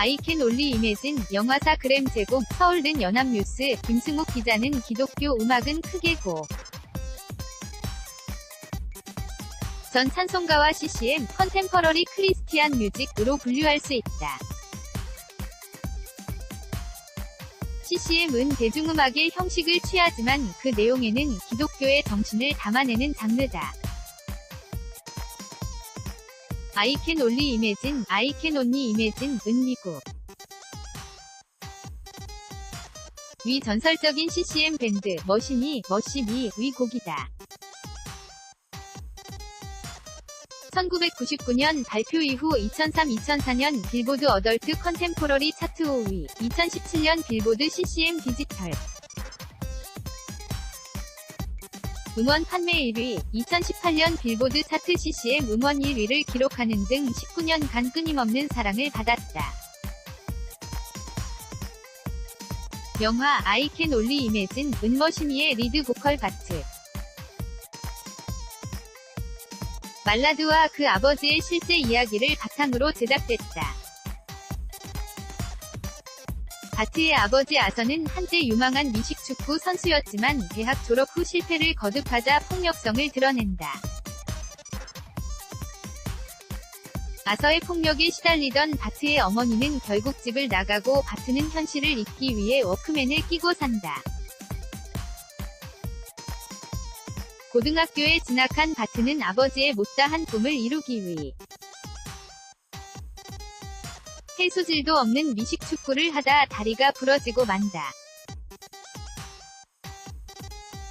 아이캔 올리 이매진 영화사 그램 제공 서울는 연합뉴스 김승욱 기자는 기독교 음악은 크게 고. 전 찬송가와 CCM 컨템퍼러리 크리스티안 뮤직으로 분류할 수 있다. CCM은 대중음악의 형식을 취하지만 그 내용에는 기독교의 정신을 담아내는 장르다. 아이캔 올리 이매진, 아이캔 온리 이매진, 은 미국. 위 전설적인 CCM 밴드, 머신이, 머시미, 위 곡이다. 1999년 발표 이후 2003-2004년 빌보드 어덜트 컨템포러리 차트 5위, 2017년 빌보드 CCM 디지털 음원 판매 1위, 2018년 빌보드 차트 CCM 음원 1위를 기록하는 등 19년간 끊임없는 사랑을 받았다. 영화 I Can Only Imagine 은머시미의 리드 보컬 파트 말라드와 그 아버지의 실제 이야기를 바탕으로 제작됐다. 바트의 아버지 아서는 한때 유망한 미식축구 선수였지만 대학 졸업 후 실패를 거듭하자 폭력성을 드러낸다. 아서의 폭력에 시달리던 바트의 어머니는 결국 집을 나가고 바트는 현실을 잊기 위해 워크맨을 끼고 산다. 고등학교에 진학한 바트는 아버지의 못다한 꿈을 이루기 위해 해수질도 없는 미식 축구를 하다 다리가 부러지고 만다.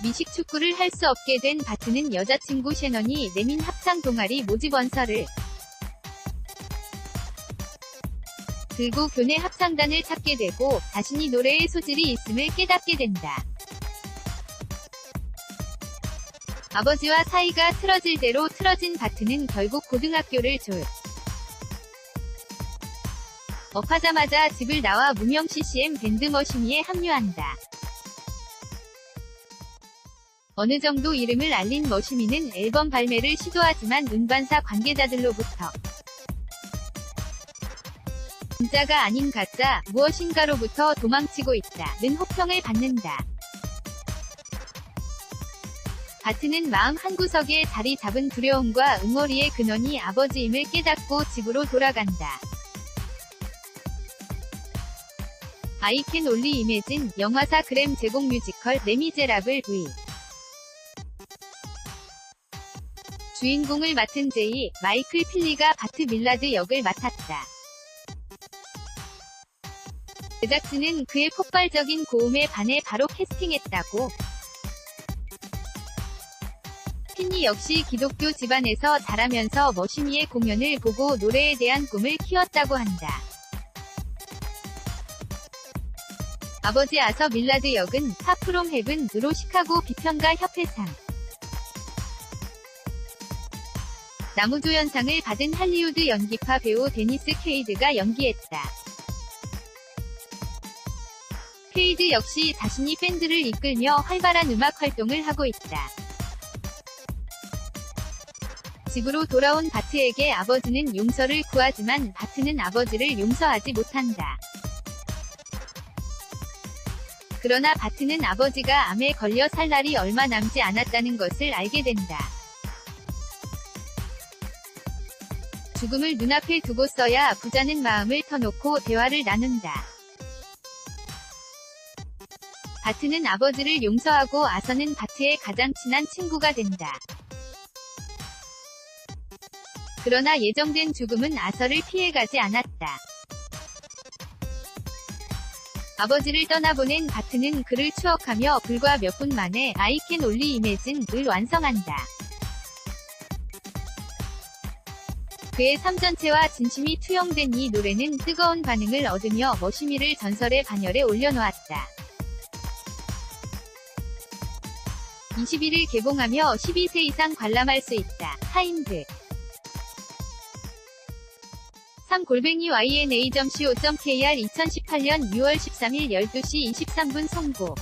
미식 축구를 할 수 없게 된 바트는 여자친구 셰넌이 내민 합창 동아리 모집 원서를 들고 교내 합창단을 찾게 되고 자신이 노래에 소질이 있음을 깨닫게 된다. 아버지와 사이가 틀어질 대로 틀어진 바트는 결국 고등학교를 졸 업하자마자 집을 나와 무명 CCM 밴드 머시니에 합류한다. 어느 정도 이름을 알린 머시미는 앨범 발매를 시도하지만 음반사 관계자들로부터 진짜가 아닌 가짜 무엇인가로부터 도망치고 있다는 호평을 받는다. 바트는 마음 한구석에 자리 잡은 두려움과 응어리의 근원이 아버지임을 깨닫고 집으로 돌아간다. 아이캔 올리 이매진 영화사 그램 제공 뮤지컬 레미제라블 V 주인공을 맡은 제이 마이클 필리가 바트 밀라드 역을 맡았다. 제작진은 그의 폭발적인 고음에 반해 바로 캐스팅했다고. 핀니 역시 기독교 집안에서 자라면서 머시미의 공연을 보고 노래에 대한 꿈을 키웠다고 한다. 아버지 아서 밀라드 역은 파프롬 헤븐으로 시카고 비평가 협회상 나무조연상을 받은 할리우드 연기파 배우 데니스 케이드가 연기했다. 케이드 역시 자신이 밴드를 이끌며 활발한 음악 활동을 하고 있다. 집으로 돌아온 바트에게 아버지는 용서를 구하지만 바트는 아버지를 용서하지 못한다. 그러나 바트는 아버지가 암에 걸려 살 날이 얼마 남지 않았다는 것을 알게 된다. 죽음을 눈앞에 두고서야 부자는 마음을 터놓고 대화를 나눈다. 바트는 아버지를 용서하고 아서는 바트의 가장 친한 친구가 된다. 그러나 예정된 죽음은 아서를 피해가지 않았다. 아버지를 떠나보낸 바트는 그를 추억하며 불과 몇 분 만에 아이캔 올리 이매진을 완성한다. 그의 삶 전체와 진심이 투영된 이 노래는 뜨거운 반응을 얻으며 머시미를 전설의 반열에 올려놓았다. 21일 개봉하며 12세 이상 관람할 수 있다. 타임드 3골뱅이 yna.co.kr 2018년 6월 13일 12시 23분 송고